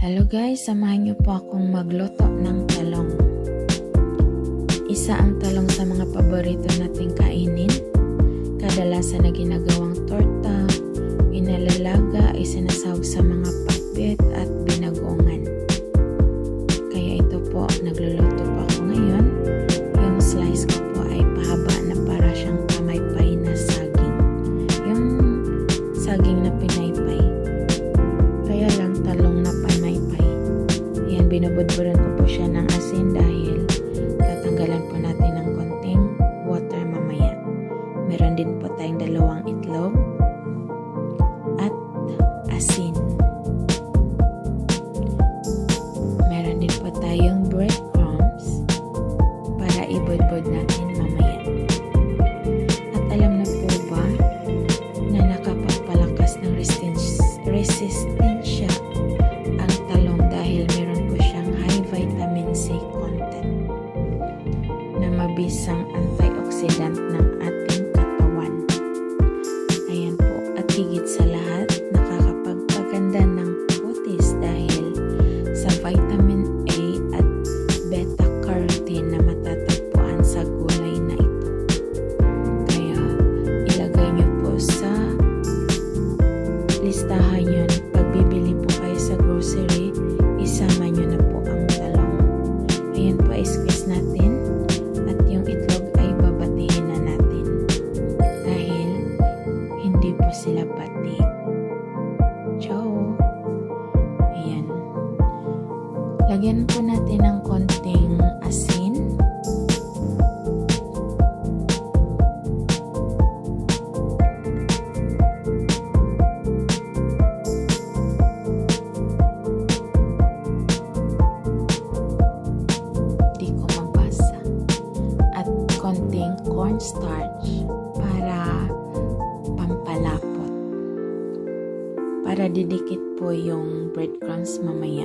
Hello guys, samahan niyo po akong magluto ng talong. Isa ang talong sa mga paborito nating kainin. Kadalasan na ginagawang torta, inalalaga, isinasawag sa mga pakbet at binubudburan ko po siya ng asin dahil tatanggalan po natin ng konting water mamaya. Meron din po tayong dalawang itlog at asin. Meron din po tayong breadcrumbs para ibudbud natin mamaya. At alam na po ba na nakapagpalakas ng resistance, resistensya content na mabisang antioxidant ng ating katawan. Ayan po. At higit sa lahat, nakakapagpaganda ng kutis dahil sa vitamin A at beta-carotene na matatagpuan sa gulay na ito. Kaya ilagay niyo po sa listahan yun. Pag bibili po kayo sa grocery, Ayan po, squeeze natin. At yung itlog ay babatihin na natin. Dahil hindi po sila pati. Ciao! Ayan. Lagyan po natin ng konting asin. Cornstarch para pampalapot. Para didikit po yung breadcrumbs mamaya